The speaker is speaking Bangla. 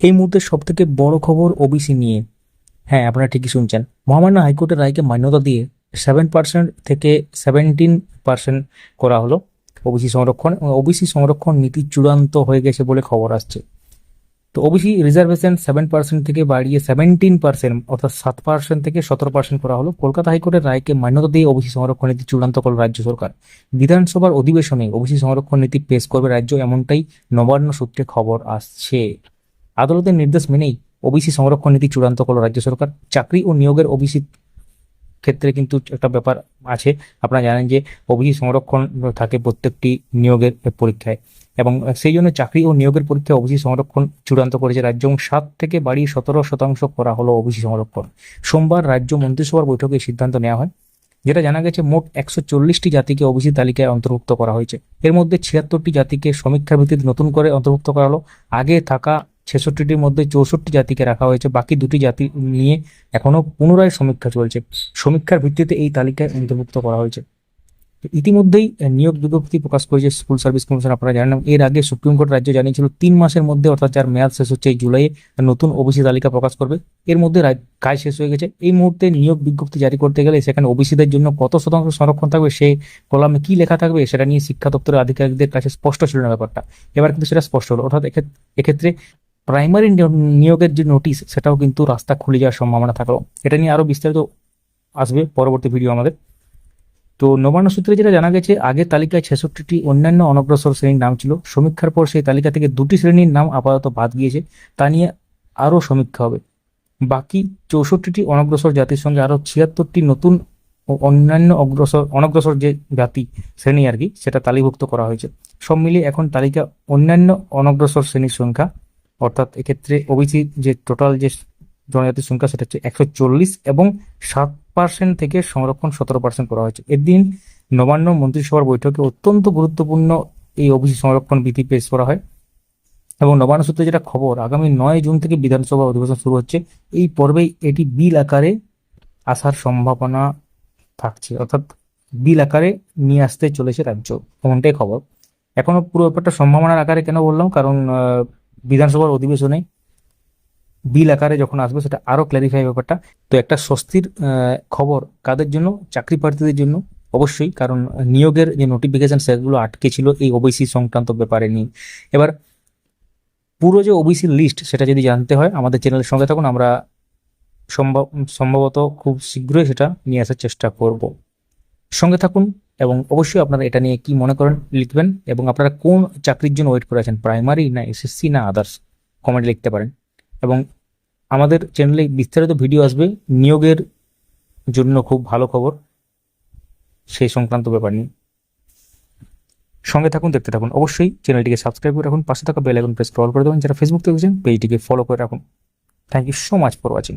এই মুহূর্তে সব থেকে বড় খবর ওবিসি নিয়ে। হ্যাঁ আপনারা ঠিকই শুনছেন। মহামান্য হাইকোর্টের রায়কে মান্যতা দিয়ে সেভেন পার্সেন্ট থেকে সেভেন্টিন পার্সেন্ট করা হলো ওবিসি সংরক্ষণ। ওবিসি সংরক্ষণ নীতি চূড়ান্ত হয়ে গেছে বলে খবর আসছে। তো ওবিসি রিজার্ভেশন সেভেন পার্সেন্ট থেকে বাড়িয়ে সেভেন্টিন পার্সেন্ট অর্থাৎ সাত পার্সেন্ট থেকে সতেরো পার্সেন্ট করা হলো। কলকাতা হাইকোর্টের রায়কে মান্যতা দিয়ে ওবিসি সংরক্ষণ নীতি চূড়ান্ত করল রাজ্য সরকার। বিধানসভার অধিবেশনে ওবিসি সংরক্ষণ নীতি পেশ করবে রাজ্য এমনটাই নবান্ন সূত্রে খবর আসছে। আদালতের নির্দেশ মেনেই ওবিসি সংরক্ষণ নীতি চূড়ান্ত করল রাজ্য সরকার। চাকরি ও নিয়োগের ওবিসি ক্ষেত্রে কিন্তু একটা ব্যাপার আছে। আপনারা জানেন যে ওবিসি সংরক্ষণ থাকে প্রত্যেকটি নিয়োগের পরীক্ষায় এবং সেই জন্য চাকরি ও নিয়োগের পরীক্ষায় ওবিসি সংরক্ষণ চূড়ান্ত করেছে রাজ্য এবং সাত থেকে বাড়িয়ে সতেরো শতাংশ করা হলো ওবিসি সংরক্ষণ। সোমবার রাজ্য মন্ত্রিসভার বৈঠকে সিদ্ধান্ত নেওয়া হয়, যেটা জানা গেছে মোট একশো চল্লিশটি জাতিকে ওবিসি তালিকায় অন্তর্ভুক্ত করা হয়েছে। এর মধ্যে ছিয়াত্তরটি জাতিকে সমীক্ষার ভিত্তিতে নতুন করে অন্তর্ভুক্ত করা হলো। আগে থাকা ছেষট্টিটির মধ্যে চৌষট্টি জাতিকে রাখা হয়েছে। বাকি দুটি জাতি নিয়ে এখনও পুনরায় সমীক্ষা চলছে। সমীক্ষার ভিত্তিতে এই তালিকায় অন্তর্ভুক্ত করা হয়েছে। ইতিমধ্যেই নিয়োগ বিজ্ঞপ্তি প্রকাশ করেছে স্কুল সার্ভিস কমিশন, আপনারা জানেন। এর আগে সুপ্রিম কোর্ট রাজ্য জানিয়েছিল, তিন মাসের মধ্যে, অর্থাৎ যার মেয়াদ শেষ হচ্ছে এই জুলাইয়ে নতুন ওবিসি তালিকা প্রকাশ করবে। এর মধ্যে কাজ শেষ হয়ে গেছে। এই মুহূর্তে নিয়োগ বিজ্ঞপ্তি জারি করতে গেলে সেখানে ওবিসিদের জন্য কত শতাংশ সংরক্ষণ থাকবে, সে কলামে কি লেখা থাকবে, সেটা নিয়ে শিক্ষা দপ্তরের আধিকারিকদের কাছে স্পষ্ট ছিল না ব্যাপারটা। এবার কিন্তু সেটা স্পষ্ট হলো। অর্থাৎ এক্ষেত্রে- প্রাইমারি নিয়োগের যে নোটিশ সেটাও কিন্তু রাস্তা খুলে যাওয়ার সম্ভাবনা থাকল। এটা নিয়ে আরও বিস্তারিত আসবে পরবর্তী ভিডিও আমাদের। তো নবান্ন সূত্রে যেটা জানা গেছে আগের তালিকায় ছেষট্টিটি অন্যান্য অনগ্রসর শ্রেণির নাম ছিল। সমীক্ষার পর সেই তালিকা থেকে দুটি শ্রেণির নাম আপাতত বাদ গিয়েছে। তা নিয়ে আরও সমীক্ষা হবে। বাকি চৌষট্টিটি অনগ্রসর জাতির সঙ্গে আরও ছিয়াত্তরটি নতুন ও অন্যান্য অগ্রসর, অনগ্রসর যে জাতি, শ্রেণি আর কি, সেটা তালিভুক্ত করা হয়েছে। সব মিলিয়ে এখন তালিকা অন্যান্য অনগ্রসর শ্রেণির সংখ্যা অর্থাৎ এক্ষেত্রে ওবিসি যে টোটাল যে জনজাতির সংখ্যা সেটা হচ্ছে একশো চল্লিশ এবং সাত পার্সেন্ট থেকে সংরক্ষণ সতেরো পার্সেন্ট করা হয়েছে। এদিন নবান্ন মন্ত্রিসভার বৈঠকে অত্যন্ত গুরুত্বপূর্ণ এই ওবিসি সংরক্ষণ বিধি পেশ করা হয় এবং নবান্ন সূত্রে যেটা খবর, আগামী নয় জুন থেকে বিধানসভা অধিবেশন শুরু হচ্ছে। এই পর্বেই এটি বিল আকারে আসার সম্ভাবনা থাকছে, অর্থাৎ বিল আকারে নিয়ে আসতে চলেছে রাজ্য। এমনটাই খবর। এখনও পুরো ব্যাপারটা সম্ভাবনার আকারে কেন বললাম? কারণ বিধানসভার অধিবেশনে বিল আকারে যখন আসবে সেটা আরও ক্ল্যারিফাই ব্যাপারটা। তো একটা স্বস্তির খবর কাদের জন্য? চাকরি প্রার্থীদের জন্য। অবশ্যই, কারণ নিয়োগের যে নোটিফিকেশন সেগুলো আটকে ছিল এই ওবিসি সংক্রান্ত ব্যাপারে নিয়ে। এবার, পুরো যে ওবিসি লিস্ট সেটা যদি জানতে হয়, আমাদের চ্যানেলের সঙ্গে থাকুন, আমরা সম্ভব, সম্ভবত খুব শীঘ্রই সেটা নিয়ে আসার চেষ্টা করব। সঙ্গে থাকুন এবং অবশ্যই আপনারা এটা নিয়ে কি মনে করেন লিখবেন এবং আপনারা কোন চাকরির জন্য ওয়েট করে আছেন প্রাইমারি না এসএসসি না আদার্স কমেন্টে লিখতে পারেন। এবং আমাদের চ্যানেলে বিস্তারিত ভিডিও আসবে নিয়োগের জন্য খুব ভালো খবর সেই সংক্রান্ত ব্যাপার নিয়ে। সঙ্গে থাকুন, দেখতে থাকুন। অবশ্যই চ্যানেলটিকে সাবস্ক্রাইব করে রাখুন, পাশে থাকা বেল আইকন প্রেস স্ক্রল করে দেবেন। যারা ফেসবুক থেকে পেজটিকে ফলো করে রাখুন। Thank you so much for watching